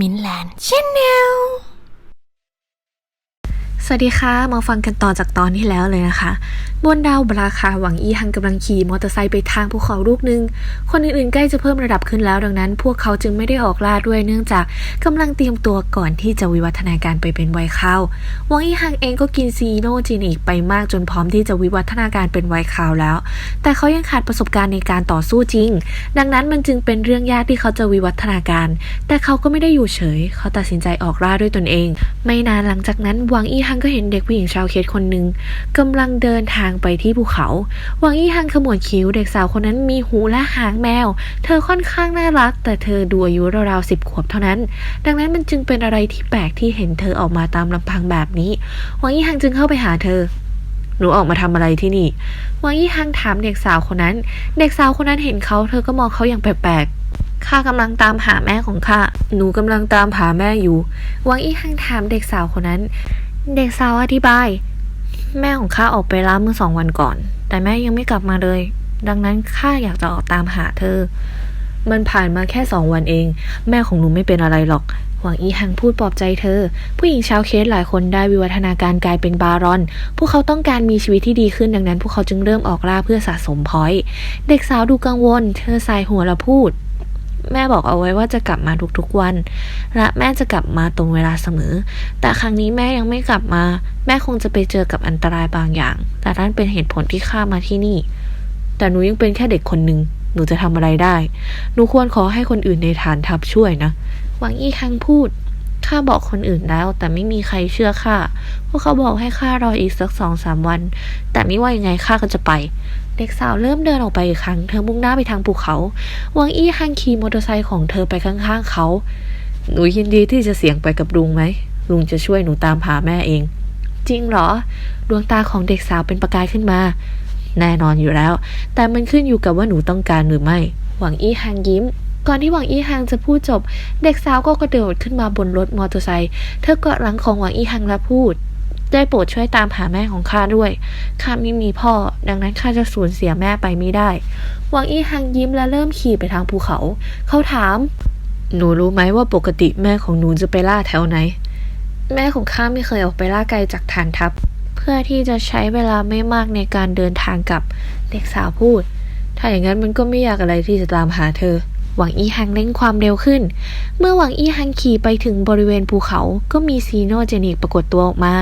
มินแลนด์ชแนล สวัสดีค่ะ มาฟังกันต่อจากตอนที่แล้วเลยนะคะบนดาวบราคาหวังอีฮังกำลังขี่มอเตอร์ไซค์ไปทางภูเขาลูกหนึ่งคนอื่นๆใกล้จะเพิ่มระดับขึ้นแล้วดังนั้น พวกเขาจึงไม่ได้ออกล่าด้วยเนื่องจากกำลังเตรียมตัวก่อนที่จะวิวัฒนาการไปเป็นไวัยข้าวหวังอีฮังเองก็กินซีโนจีนิกไปมากจนพร้อมที่จะวิวัฒนาการเป็นไวัยข้าวแล้ว แต่เขายังขาดประสบการณ์ในการต่อสู้จริง ดังนั้นมันจึงเป็นเรื่องยากที่เขาจะวิวัฒนาการ แต่เขาก็ไม่ได้อยู่เฉย เขาตัดสินใจออกล่าด้วยตนเอง ไม่นานหลังจากนั้นหวังอีฮังก็เห็นเด็กผู้หญิงชาวเคสคนหนึ่งกำลังเดินทางไปที่ภูเขา หวังอี้ฮังขมวดคิ้วเด็กสาวคนนั้นมีหูและหางแมว เธอค่อนข้างน่ารัก แต่เธอดูอายุราวๆสิบขวบเท่านั้น ดังนั้นมันจึงเป็นอะไรที่แปลกที่เห็นเธอออกมาตามลำพังแบบนี้ หวังอี้ฮังจึงเข้าไปหาเธอหนูออกมาทำอะไรที่นี่หวังยี่ฮังถามเด็กสาวคนนั้น เด็กสาวคนนั้นเห็นเขา เธอก็มองเขาอย่างแปลกๆ ข้ากำลังตามหาแม่ของข้า หนูกำลังตามหาแม่อยู่หวังอี้ฮังถามเด็กสาวคนนั้น เด็กสาวอธิบาย แม่ของข้าออกไปล้าเมื่อสองวันก่อน แต่แม่ยังไม่กลับมาเลย ดังนั้นข้าอยากจะออกตามหาเธอ มันผ่านมาแค่สองวันเอง แม่ของหนูไม่เป็นอะไรหรอก หวังอีฮังพูดปลอบใจเธอ ผู้หญิงชาวเคสหลายคนได้วิวัฒนาการกลายเป็นบารอน พวกเขาต้องการมีชีวิตที่ดีขึ้นดังนั้น พวกเขาจึงเริ่มออกล่าเพื่อสะสมพอยต์เด็กสาวดูกังวล เธอสายหัวและพูด แม่บอกเอาไว้ว่าจะกลับมาทุกๆวัน และแม่จะกลับมาตรงเวลาเสมอ แต่ครั้งนี้แม่ยังไม่กลับมา แม่คงจะไปเจอกับอันตรายบางอย่าง แต่นั่นเป็นเหตุผลที่ข้ามาที่นี่ แต่หนูยังเป็นแค่เด็กคนหนึ่งหนูจะทำอะไรได้ หนูควรขอให้คนอื่นในฐานทัพช่วยนะ หวังอี้คังพูด ข้าบอกคนอื่นแล้ว แต่ไม่มีใครเชื่อข้า พวกเขาบอกให้ข้ารออีกสักสองสามวัน แต่ไม่ว่ายังไงข้าก็จะไป เด็กสาวเริ่มเดินออกไปอีกครั้ง เธอมุ่งหน้าไปทางภูเขาหวังอี้ฮังขี่มอเตอร์ไซค์ของเธอไปข้างๆเขา หนูยินดีที่จะเสี่ยงไปกับลุงไหม ลุงจะช่วยหนูตามหาแม่เอง จริงเหรอ ดวงตาของเด็กสาวเป็นประกายขึ้นมา แน่นอนอยู่แล้ว แต่มันขึ้นอยู่กับว่าหนูต้องการหรือไม่ หวังอี้ฮังยิ้ม ก่อนที่หวังอี้ฮังจะพูดจบ เด็กสาวก็กระโดดขึ้นมาบนรถมอเตอร์ไซค์เธอเกาะหลังของหวังอี้ฮังและพูด ได้โปรดช่วยตามหาแม่ของข้าด้วยข้าไม่มีพ่อ ดังนั้นข้าจะสูญเสียแม่ไปไม่ได้ หวังอี้ฮังยิ้มและเริ่มขี่ไปทางภูเขา เขาถาม หนูรู้ไหมว่าปกติแม่ของหนูจะไปล่าแถวไหน แม่ของข้าไม่เคยออกไปล่าไกลจากฐานทัพ เพื่อที่จะใช้เวลาไม่มากในการเดินทางกลับ เด็กสาวพูด ถ้าอย่างนั้นมันก็ไม่ยากอะไรที่จะตามหาเธอ หวังอี้ฮังเร่งความเร็วขึ้น เมื่อหวังอี้ฮังขี่ไปถึงบริเวณภูเขาก็มีซีโนเจนิกปรากฏตัวออกมา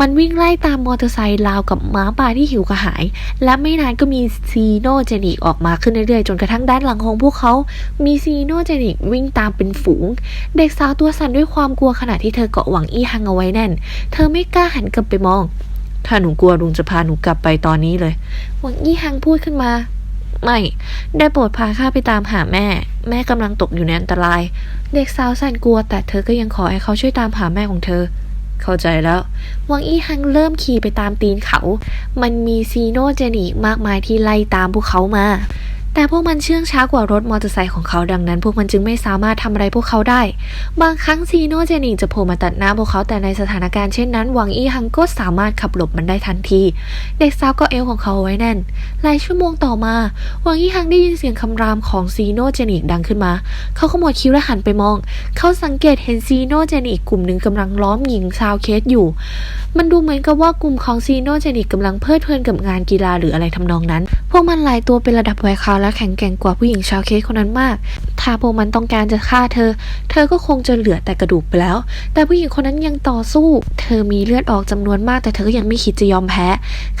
มันวิ่งไล่ตามมอเตอร์ไซค์ราวกับม้าป่าที่หิวกระหาย และไม่นานก็มีซีโนเจนิกออกมาขึ้นเรื่อยๆ จนกระทั่งด้านหลังของพวกเขา มีซีโนเจนิกวิ่งตามเป็นฝูง เด็กสาวตัวสั่นด้วยความกลัวขณะที่เธอเกาะหวังอี้ฮังเอาไว้แน่น เธอไม่กล้าหันกลับไปมอง ถ้าหนูกลัวลุงจะพาหนูกลับไปตอนนี้เลย หวังอี้ฮังพูดขึ้นมา ไม่ได้โปรดพาข้าไปตามหาแม่ แม่กำลังตกอยู่ในอันตราย เด็กสาวสั่นกลัว แต่เธอก็ยังขอให้เขาช่วยตามหาแม่ของเธอ เข้าใจแล้ว วังอี้ฮังเริ่มขี่ไปตามตีนเขา มันมีซีโนเจนิกมากมายที่ไล่ตามพวกเขามา แต่พวกมันเชื่องช้ากว่ารถมอเตอร์ไซค์ของเขาดังนั้น พวกมันจึงไม่สามารถทำอะไรพวกเขาได้ บางครั้งซีโนเจนิกจะโผล่มาตัดหน้าพวกเขาแต่ในสถานการณ์เช่นนั้นหวังอี้ฮังก็สามารถขับหลบมันได้ทันที เด็กสาวก็เอวของเขาเอาไว้แน่น หลายชั่วโมงต่อมาหวังอี้ฮังได้ยินเสียงคำรามของซีโนเจนิกดังขึ้นมา เขาขมวดคิ้วและหันไปมอง เขาสังเกตเห็นซีโนเจนิกกลุ่มหนึ่งกำลังล้อมหญิงชาวเคสอยู่ มันดูเหมือนกับว่ากลุ่มของซีโนเจนิกกำลังเพลิดเพลินกับงานกีฬาหรืออะไรทำนองนั้น พวกมันหลายตัวเป็นระดับไวคาวและแข็งแกร่งกว่าผู้หญิงชาวเคสคนนั้นมาก ถ้าพวกมันต้องการจะฆ่าเธอ เธอก็คงจะเหลือแต่กระดูกไปแล้ว แต่ผู้หญิงคนนั้นยังต่อสู้ เธอมีเลือดออกจำนวนมากแต่เธอก็ยังไม่คิดจะยอมแพ้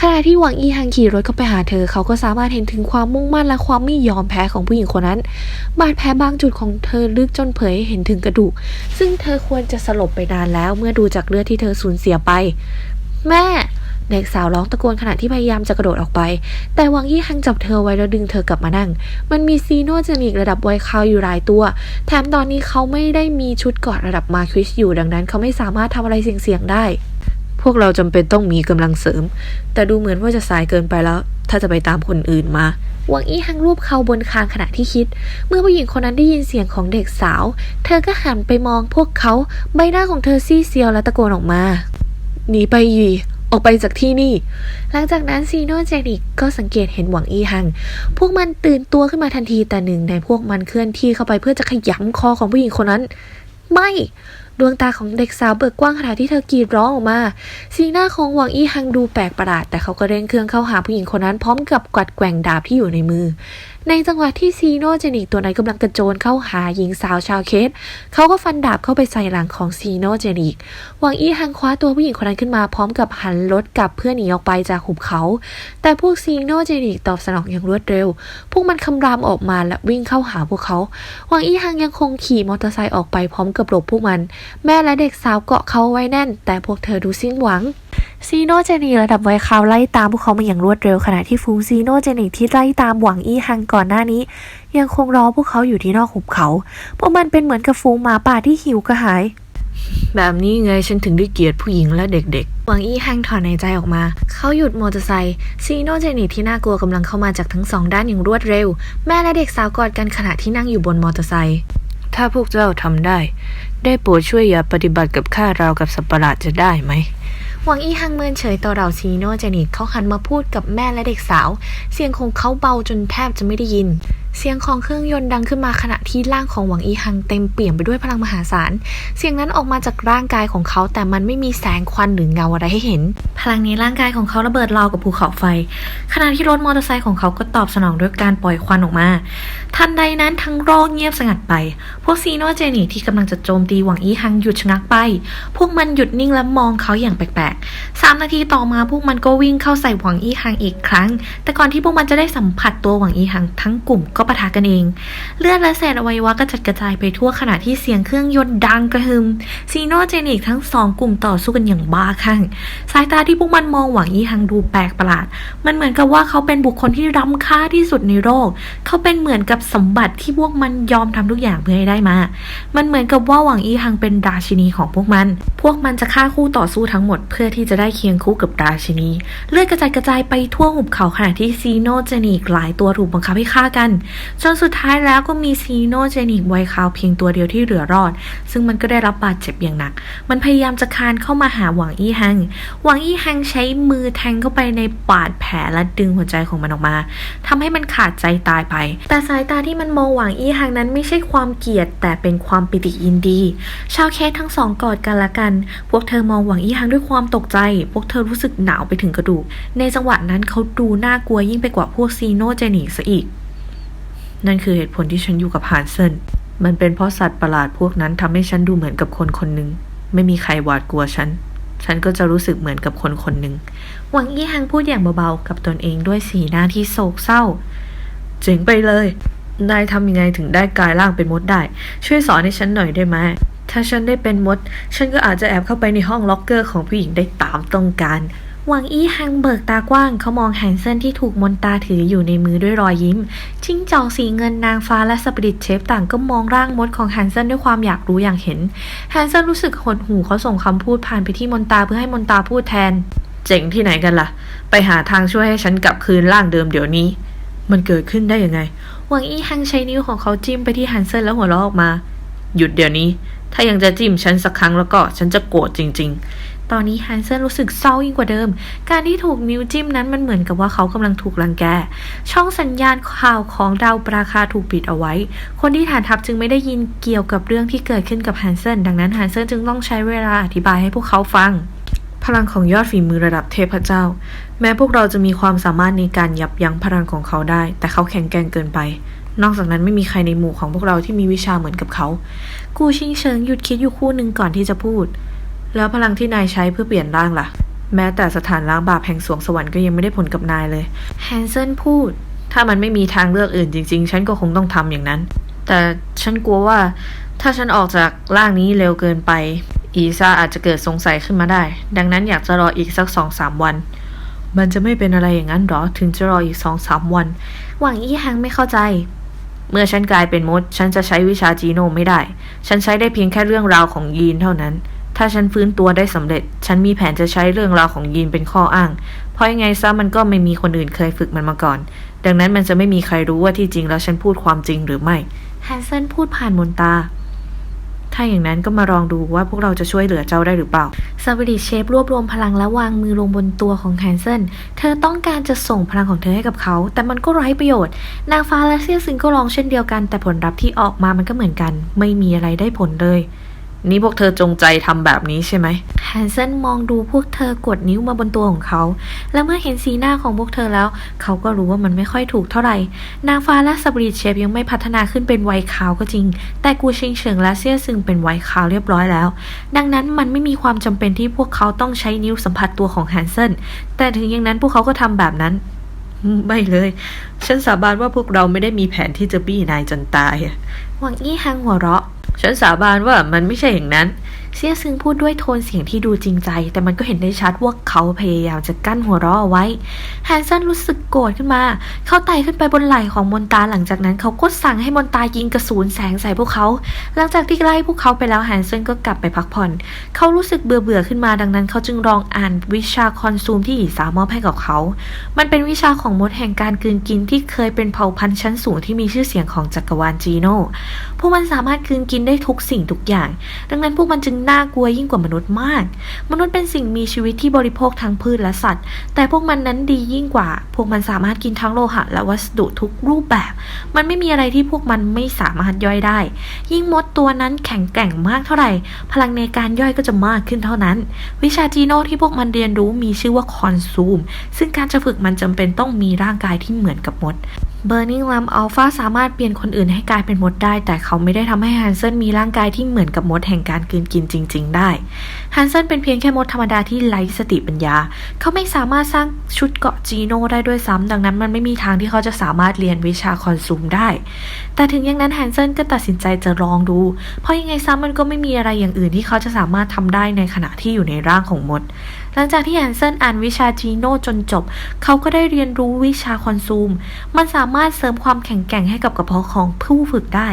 ขณะที่หวังอีฮังขี่รถเข้าไปหาเธอ เขาก็สามารถเห็นถึงความมุ่งมั่นและความไม่ยอมแพ้ของผู้หญิงคนนั้น บาดแผลบางจุดของเธอลึกจนเผยให้เห็นถึงกระดูก ซึ่งเธอควรจะสลบไปนานแล้วเมื่อดูจากเลือดที่เธอสูญเสียไป แม่ เด็กสาวร้องตะโกนขณะที่พยายามจะกระโดดออกไป แต่วังยี่ฮังจับเธอไว้แล้วดึงเธอกลับมานั่ง มันมีซีโนเจนิกระดับไวคาวอยู่หลายตัว แถมตอนนี้เขาไม่ได้มีชุดกราะระดับมาคริสอยู่ดังนั้น เขาไม่สามารถทำอะไรเสี่ยงๆได้ พวกเราจำเป็นต้องมีกำลังเสริม แต่ดูเหมือนว่าจะสายเกินไปแล้ว ถ้าจะไปตามคนอื่นมาหวังอี้ฮังรูปเขาบนคางขณะที่คิด เมื่อผู้หญิงคนนั้นได้ยินเสียงของเด็กสาว เธอก็หันไปมองพวกเขา ใบหน้าของเธอซีเซียวและตะโกนออกมา หนีไปยี ออกไปจากที่นี่ หลังจากนั้นซีโนเจนิกก็สังเกตเห็นหวังอีฮัง พวกมันตื่นตัวขึ้นมาทันทีแต่หนึ่งในพวกมันเคลื่อนที่เข้าไปเพื่อจะขยำคอของผู้หญิงคนนั้น ไม่ ดวงตาของเด็กสาวเบิกกว้างขณะที่เธอกรีดร้องออกมา สีหน้าของหวังอี้ฮังดูแปลกประหลาด แต่เขาก็เร่งเครื่องเข้าหาผู้หญิงคนนั้นพร้อมกับกวัดแกว่งดาบที่อยู่ในมือ ในจังหวะที่ซีโนเจนิกตัวนั้นกำลังกระโจนเข้าหาหญิงสาวชาวเคสเขาก็ฟันดาบเข้าไปใส่หลังของซีโนเจนิกหวังอี้ฮังคว้าตัวผู้หญิงคนนั้นขึ้นมาพร้อมกับหันรถกลับเพื่อหนีออกไปจากหุบเขา แต่พวกซีโนเจนิกตอบสนองอย่างรวดเร็ว พวกมันคำรามออกมาและวิ่งเข้าหาพวกเขา หวังอี้ฮังยังคงขี่มอเตอร์ไซค์ออกไปพร้อมกับหลบพวกมัน แม่และเด็กสาวเกาะเขาไว้แน่น แต่พวกเธอดูสิ้นหวัง ซีโนเจนิกระดับไวคาวไล่ตามพวกเขามาอย่างรวดเร็วขณะที่ฟูงซีโนเจนิกที่ไล่ตามหวังอี้ฮังก่อนหน้านี้ ยังคงรอพวกเขาอยู่ที่นอกหุบเขา พวกมันเป็นเหมือนกับฟูงหมาป่าที่หิวกระหาย แบบนี้ไงฉันถึงได้เกลียดผู้หญิงและเด็กหวังอี้ฮังถอนหายใจออกมา เขาหยุดมอเตอร์ไซค์ซีโนเจนิกที่น่ากลัวกำลังเข้ามาจากทั้งสองด้านอย่างรวดเร็ว แม่และเด็กสาวกอดกันขณะที่นั่งอยู่บนมอเตอร์ไซค์ๆถ้าพวกเจ้าทำได้ ได้โปรดช่วยอย่าปฏิบัติกับข้าราวกับสัตว์ประหลาดจะได้ไหม หวังอี้ฮังเมินเฉยต่อเราซีโนเจนิตเขาหันมาพูดกับแม่และเด็กสาว เสียงของเขาเบาจนแทบจะไม่ได้ยิน เสียงของเครื่องยนต์ดังขึ้นมาขณะที่ร่างของหวังอี้ฮังเต็มเปี่ยมไปด้วยพลังมหาศาล เสียงนั้นออกมาจากร่างกายของเขาแต่มันไม่มีแสงควันหรือเงาอะไรให้เห็น พลังนี้ร่างกายของเขาระเบิดราวกับภูเขาไฟ ขณะที่รถมอเตอร์ไซค์ของเขาก็ตอบสนองด้วยการปล่อยควันออกมา ทันใดนั้นทั้งโรคเงียบสงัดไป พวกซีโนเจนิที่กำลังจะโจมตีหวังอี้ฮังหยุดชะงักไป พวกมันหยุดนิ่งและมองเขาอย่างแปลกๆสามนาทีต่อมาพวกมันก็วิ่งเข้าใส่หวังอี้ฮังอีกครั้ง แต่ก่อนที่พวกมันจะได้สัมผัสตัวหวังอี้ฮังทั้งกลุ่มกปะทะกันเอง เลือดและเศษอวัยวะกระจัดกระจายไปทั่วขณะที่เสียงเครื่องยนต์ดังกระหึ่มซีโนเจนิกทั้งสองกลุ่มต่อสู้กันอย่างบ้าคลั่งสายตาที่พวกมันมองหวังอี้ฮังดูแปลกประหลาด มันเหมือนกับว่าเขาเป็นบุคคลที่ล้ำค่าที่สุดในโลกเขาเป็นเหมือนกับสมบัติที่พวกมันยอมทำทุกอย่างเพื่อให้ได้มา มันเหมือนกับว่าหวังอี้ฮังเป็นราชินีของพวกมัน พวกมันจะฆ่าคู่ต่อสู้ทั้งหมดเพื่อที่จะได้เคียงคู่กับราชินี เลือดกระจายกระจายไปทั่วหุบเขาขณะที่ซีโนเจนิกหลายตัวถูกบังคับให้ฆ่ากันจนสุดท้ายแล้วก็มีซีโนเจนิกไวคาวเพียงตัวเดียวที่เหลือรอด ซึ่งมันก็ได้รับบาดเจ็บอย่างหนัก มันพยายามจะคานเข้ามาหาหวังอี้ฮัง หวังอี้ฮังใช้มือแทงเข้าไปในบาดแผลและดึงหัวใจของมันออกมาทำให้มันขาดใจตายไป แต่สายตาที่มันมองหวังอี้ฮังนั้นไม่ใช่ความเกลียด แต่เป็นความปิติยินดี ชาวเคสทั้งสองกอดกันละกัน พวกเธอมองหวังอี้ฮังด้วยความตกใจ พวกเธอรู้สึกหนาวไปถึงกระดูก ในจังหวะนั้นเขาดูน่ากลัวยิ่งไปกว่าพวกซีโนเจนิกซะอีก นั่นคือเหตุผลที่ฉันอยู่กับฮานเซนมันเป็นเพราะสัตว์ประหลาดพวกนั้นทำให้ฉันดูเหมือนกับคนคนหนึ่ง ไม่มีใครหวาดกลัวฉัน ฉันก็จะรู้สึกเหมือนกับคนคนหนึ่ง หวังอี้ฮังพูดอย่างเบาๆ กับตนเองด้วยสีหน้าที่โศกเศร้า เจ๋งไปเลย นายทำยังไงถึงได้กลายร่างเป็นมดได้ ช่วยสอนให้ฉันหน่อยได้ไหม ถ้าฉันได้เป็นมด ฉันก็อาจจะแอบเข้าไปในห้องล็อกเกอร์ของผู้หญิงได้ตามต้องการ หวังอี้ฮังเบิกตากว้างเขามองแฮนเซนที่ถูกมนตาถืออยู่ในมือด้วยรอยยิ้มจิ้งจอกสีเงินนางฟ้าและสปริตเชฟต่างก็มองร่างมดของแฮนเซนด้วยความอยากรู้อย่ากเห็นแฮนเซนรู้สึกหดหู่เขาส่งคำพูดผ่านไปที่มนตาเพื่อให้มนตาพูดแทน เจ๋งที่ไหนกันล่ะ ไปหาทางช่วยให้ฉันกลับคืนร่างเดิมเดี๋ยวนี้ มันเกิดขึ้นได้ยังไงหวังอี้ฮังใช้นิ้วของเขาจิ้มไปที่แฮนเซนแล้วหัวเราะออกมา หยุดเดี๋ยวนี้ ถ้ายังจะจิ้มฉันสักครั้งแล้วก็ฉันจะโกรธจริง ๆ ตอนนี้แฮนเซนรู้สึกเศร้ายิ่งกว่าเดิม การที่ถูกนิ้วจิ้มนั้นมันเหมือนกับว่าเขากำลังถูกรังแก ช่องสัญญาณข่าวของดาวปราคาถูกปิดเอาไว้ คนที่ฐานทัพจึงไม่ได้ยินเกี่ยวกับเรื่องที่เกิดขึ้นกับแฮนเซนดังนั้นแฮนเซนจึงต้องใช้เวลาอธิบายให้พวกเขาฟัง พลังของยอดฝีมือระดับเทพเจ้า แม้พวกเราจะมีความสามารถในการยับยั้งพลังของเขาได้ แต่เขาแข็งแกร่งเกินไปนอกจากนั้นไม่มีใครในหมู่ของพวกเราที่มีวิชาเหมือนกับเขา กูชิงเชิงหยุดคิดอยู่คู่หนึ่งก่อนที่จะพูด แล้วพลังที่นายใช้เพื่อเปลี่ยนร่างล่ะ แม้แต่สถานล้างบาปแห่งสวงสวรรค์ก็ยังไม่ได้ผลกับนายเลยแฮนเซนพูด ถ้ามันไม่มีทางเลือกอื่นจริง ๆ ฉันก็คงต้องทำอย่างนั้น แต่ฉันกลัวว่าถ้าฉันออกจากร่างนี้เร็วเกินไป อีซาอาจจะเกิดสงสัยขึ้นมาได้ ดังนั้นอยากจะรออีกสักสองสามวัน มันจะไม่เป็นอะไรอย่างนั้นหรอ ถึงจะรออีกสองสามวัน หวังอี้ฮังไม่เข้าใจ เมื่อฉันกลายเป็นมด ฉันจะใช้วิชาจีโนไม่ได้ ฉันใช้ได้เพียงแค่เรื่องราวของยีนเท่านั้น ถ้าฉันฟื้นตัวได้สำเร็จ ฉันมีแผนจะใช้เรื่องราวของยีนเป็นข้ออ้าง เพราะยังไงซะมันก็ไม่มีคนอื่นเคยฝึกมันมาก่อน ดังนั้นมันจะไม่มีใครรู้ว่าที่จริงแล้วฉันพูดความจริงหรือไม่แฮนเซนพูดผ่านมนตา ถ้าอย่างนั้นก็มาลองดูว่าพวกเราจะช่วยเหลือเจ้าได้หรือเปล่าสปิริตเชฟรวบรวมพลังและวางมือลงบนตัวของแฮนเซนเธอต้องการจะส่งพลังของเธอให้กับเขา แต่มันก็ไร้ประโยชน์ นางฟ้าและเซียซึงก็ลองเช่นเดียวกัน แต่ผลลัพธ์ที่ออกมามันก็เหมือนกัน ไม่มีอะไรได้ผลเลย นี่พวกเธอจงใจทำแบบนี้ใช่ไหมแฮนเซนมองดูพวกเธอกดนิ้วมาบนตัวของเขา และเมื่อเห็นสีหน้าของพวกเธอแล้ว เขาก็รู้ว่ามันไม่ค่อยถูกเท่าไหร่ นางฟ้าและสปริตเชฟยังไม่พัฒนาขึ้นเป็นไวท์ขาวก็จริง แต่กูชิงเฉิงและเซี่ยซึงเป็นไวท์ขาวเรียบร้อยแล้ว ดังนั้นมันไม่มีความจำเป็นที่พวกเขาต้องใช้นิ้วสัมผัสตัวของแฮนเซนแต่ถึงอย่างนั้นพวกเขาก็ทำแบบนั้นไม่เลย ฉันสาบานว่าพวกเราไม่ได้มีแผนที่จะบี้นายจนตายอะหวังอี้ฮังหัวเราะ ฉันสาบานว่ามันไม่ใช่อย่างนั้น เซียซึงพูดด้วยโทนเสียงที่ดูจริงใจ แต่มันก็เห็นได้ชัดว่าเขาพยายามจะกั้นหัวเราะเอาไว้แฮนเซนรู้สึกโกรธขึ้นมา เขาไต่ขึ้นไปบนไหล่ของมนตาหลังจากนั้นเขาก็สั่งให้มนตายิงกระสุนแสงใส่พวกเขา หลังจากที่ไล่พวกเขาไปแล้วแฮนเซนก็กลับไปพักผ่อน เขารู้สึกเบื่อเบื่อขึ้นมาดังนั้น เขาจึงลองอ่านวิชาคอนซูมที่หยีสามอบให้กับเขา มันเป็นวิชาของมดแห่งการกืนกินที่เคยเป็นเผ่าพันธุ์ชั้นสูงที่มีชื่อเสียงของจักรวาลจีโน่พวกมันสามารถกืนกินได้ทุกสิ่งทุกอย่าง ดังนั้นพวกมันจึงน่ากลัวยิ่งกว่ามนุษย์มาก มนุษย์เป็นสิ่งมีชีวิตที่บริโภคทั้งพืชและสัตว์ แต่พวกมันนั้นดียิ่งกว่า พวกมันสามารถกินทั้งโลหะและวัสดุทุกรูปแบบ มันไม่มีอะไรที่พวกมันไม่สามารถย่อยได้ ยิ่งมดตัวนั้นแข็งแกร่งมากเท่าไหร่ พลังในการย่อยก็จะมากขึ้นเท่านั้น วิชาจีโน่ที่พวกมันเรียนรู้มีชื่อว่าคอนซูม ซึ่งการจะฝึกมันจำเป็นต้องมีร่างกายที่เหมือนกับมด Burning Lamp Alpha สามารถเปลี่ยนคนอื่นให้กลายเป็นมดได้ แต่เขาไม่ได้ทำให้ฮันเซนมีร่างกายที่เหมือนกับมดแห่งการกลืนกินจริง ๆ ได้ ฮันเซนเป็นเพียงแค่มดธรรมดาที่ไร้สติปัญญา เขาไม่สามารถสร้างชุดเกาะจีโน่ได้ด้วยซ้ำดังนั้นมันไม่มีทางที่เขาจะสามารถเรียนวิชาคอนซูมได้ แต่ถึงอย่างนั้นฮันเซนก็ตัดสินใจจะลองดู เพราะยังไงซ้ำมันก็ไม่มีอะไรอย่างอื่นที่เขาจะสามารถทำได้ในขณะที่อยู่ในร่างของมด หลังจากที่แอนเซนอ่านวิชาจีโน่จนจบ เขาก็ได้เรียนรู้วิชาคอนซูม มันสามารถเสริมความแข็งแกร่งให้กับกระเพาะของผู้ฝึกได้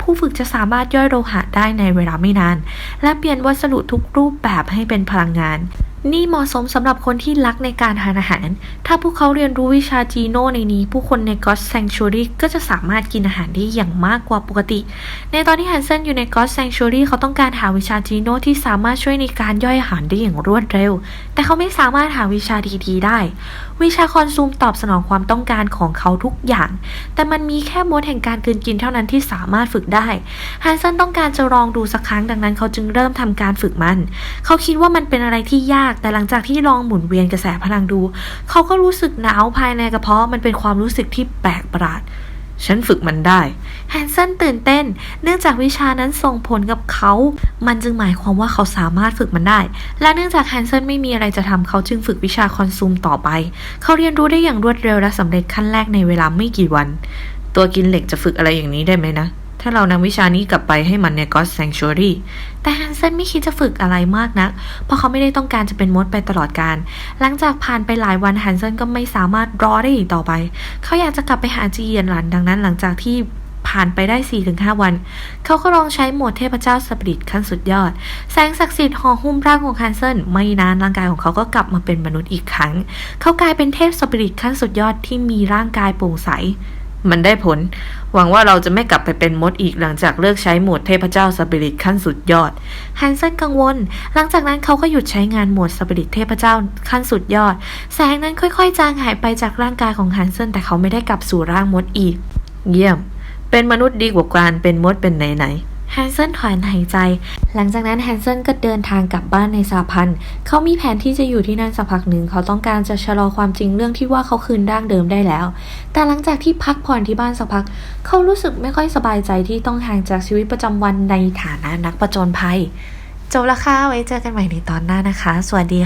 ผู้ฝึกจะสามารถย่อยโลหะได้ในเวลาไม่นาน และเปลี่ยนวัสดุทุกรูปแบบให้เป็นพลังงาน นี่เหมาะสมสำหรับคนที่รักในการทานอาหาร ถ้าพวกเขาเรียนรู้วิชาจีโน่ในนี้ ผู้คนใน God Sanctuary ก็จะสามารถกินอาหารได้อย่างมากกว่าปกติ ในตอนที่ฮันเซนอยู่ใน God Sanctuary เขาต้องการหาวิชาจีโน่ที่สามารถช่วยในการย่อยอาหารได้อย่างรวดเร็ว แต่เขาไม่สามารถหาวิชาดีๆได้ วิชาคอนซูมตอบสนองความต้องการของเขาทุกอย่าง แต่มันมีแค่มดแห่งการกลืนกินเท่านั้นที่สามารถฝึกได้ ฮันเซนต้องการจะลองดูสักครั้งดังนั้น เขาจึงเริ่มทำการฝึกมัน เขาคิดว่ามันเป็นอะไรที่ยากแต่หลังจากที่ลองหมุนเวียนกระแสพลังดู เขาก็รู้สึกหนาวภายในกระเพาะมันเป็นความรู้สึกที่แปลกประหลาด ฉันฝึกมันได้ แฮนเซนตื่นเต้น เนื่องจากวิชานั้นส่งผลกับเขา มันจึงหมายความว่าเขาสามารถฝึกมันได้ และเนื่องจากแฮนเซนไม่มีอะไรจะทำเขาจึงฝึกวิชาคอนซูมต่อไป เขาเรียนรู้ได้อย่างรวดเร็วและสำเร็จขั้นแรกในเวลาไม่กี่วัน ตัวกินเหล็กจะฝึกอะไรอย่างนี้ได้ไหมนะ ถ้าเรานำวิชานี้กลับไปให้มันใน God Sanctuary แต่ฮันเซนไม่คิดจะฝึกอะไรมากนัก เพราะเขาไม่ได้ต้องการจะเป็นมดไปตลอดการ หลังจากผ่านไปหลายวันฮันเซนก็ไม่สามารถรอได้อีกต่อไป เขาอยากจะกลับไปหาจีเยียนหลันดังนั้น หลังจากที่ผ่านไปได้ 4-5 วัน เขาก็ลองใช้โหมดเทพเจ้าสปิริตขั้นสุดยอด แสงศักดิ์สิทธิ์ห่อหุ้มร่างของฮันเซนไม่นานร่างกายของเขาก็กลับมาเป็นมนุษย์อีกครั้ง เขากลายเป็นเทพสปิริตขั้นสุดยอดที่มีร่างกายโปร่งใส มันได้ผล หวังว่าเราจะไม่กลับไปเป็นมดอีกหลังจากเลิกใช้โหมดเทพเจ้าสปิริตขั้นสุดยอดฮันเซนกังวล หลังจากนั้นเขาก็หยุดใช้งานโหมดสปิริตเทพเจ้าขั้นสุดยอด แสงนั้นค่อยๆ จางหายไปจากร่างกายของฮันเซนแต่เขาไม่ได้กลับสู่ร่างมดอีก เยี่ยม เป็นมนุษย์ดีกว่าการเป็นมดเป็นไหนไแฮนเซนถอนหายใจ หลังจากนั้นแฮนเซนก็เดินทางกลับบ้านในสาพันธ์เขามีแผนที่จะอยู่ที่นั่นสักพักหนึ่งเขาต้องการจะชะลอความจริงเรื่องที่ว่าเขาคืนร่างเดิมได้แล้ว แต่หลังจากที่พักผ่อนที่บ้านสักพัก เขารู้สึกไม่ค่อยสบายใจที่ต้องห่างจากชีวิตประจำวันในฐานะนักประจนภัย จบละค่ะไว้เจอกันใหม่ในตอนหน้านะคะ สวัสดี